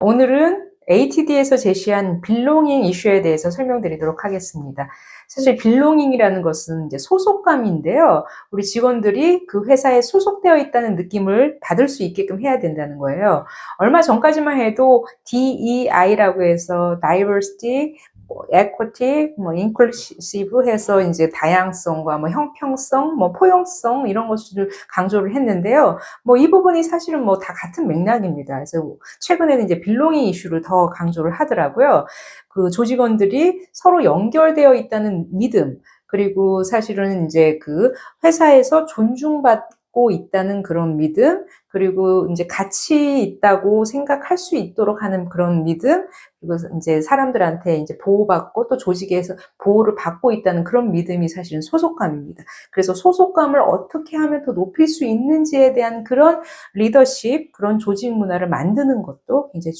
오늘은 ATD에서 제시한 빌롱잉 이슈에 대해서 설명드리도록 하겠습니다. 사실 빌롱잉이라는 것은 이제 소속감인데요. 우리 직원들이 그 회사에 소속되어 있다는 느낌을 받을 수 있게끔 해야 된다는 거예요. 얼마 전까지만 해도 DEI라고 해서 diversity, 뭐 equity, 뭐 해서 이제 다양성과 뭐 형평성, 뭐 포용성 이런 것을 강조를 했는데요. 뭐 이 부분이 사실은 뭐 다 같은 맥락입니다. 그래서 최근에는 이제 빌롱잉 이슈를 더 강조를 하더라고요. 그 조직원들이 서로 연결되어 있다는 믿음, 그리고 사실은 이제 그 회사에서 존중받 고 있다는 그런 믿음, 그리고 이제 가치 있다고 생각할 수 있도록 하는 그런 믿음, 그리고 이제 사람들한테 이제 보호받고 또 조직에서 보호를 받고 있다는 그런 믿음이 사실은 소속감입니다. 그래서 소속감을 어떻게 하면 더 높일 수 있는지에 대한 그런 리더십, 그런 조직 문화를 만드는 것도 굉장히